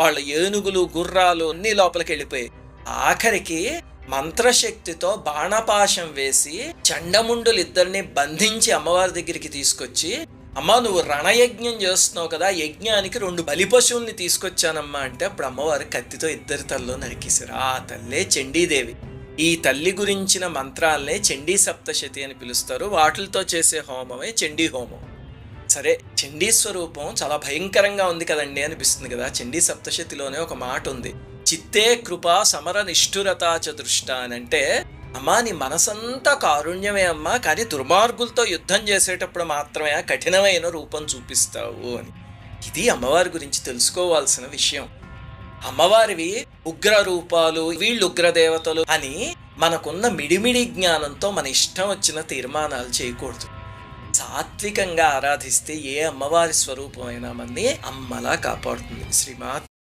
వాళ్ళ ఏనుగులు గుర్రాలు అన్ని లోపలికి వెళ్ళిపోయాయి ఆఖరికి మంత్రశక్తితో బాణపాశం వేసి చండముండులు ఇద్దరిని బంధించి అమ్మవారి దగ్గరికి తీసుకొచ్చి అమ్మా నువ్వు రణయజ్ఞం చేస్తున్నావు కదా యజ్ఞానికి రెండు బలి పశువుల్ని తీసుకొచ్చానమ్మా అంటే అప్పుడు అమ్మవారు కత్తితో ఇద్దరి తల్లో నరికేశారు. ఆ తల్లే చండీదేవి. ఈ తల్లి గురించిన మంత్రాలనే చండీ సప్తశతి అని పిలుస్తారు. వాటిలతో చేసే హోమమే చండీ హోమం. సరే చండీ స్వరూపం చాలా భయంకరంగా ఉంది కదండి అనిపిస్తుంది కదా. చండీ సప్తశతిలోనే ఒక మాట ఉంది. చిత్తే కృప సమర నిష్ఠురత చదృష్ట అని అంటే అమ్మా నీ మనసంతా కారుణ్యమే అమ్మా కానీ దుర్మార్గులతో యుద్ధం చేసేటప్పుడు మాత్రమే కఠినమైన రూపం చూపిస్తావు అని. ఇది అమ్మవారి గురించి తెలుసుకోవాల్సిన విషయం. అమ్మవారివి ఉగ్ర రూపాలు వీళ్ళు ఉగ్రదేవతలు అని మనకున్న మిడిమిడి జ్ఞానంతో మన ఇష్టం వచ్చిన తీర్మానాలు చేయకూడదు. సాత్వికంగా ఆరాధిస్తే ఏ అమ్మవారి స్వరూపమైన మనని అమ్మలా కాపాడుతుంది. శ్రీమాత్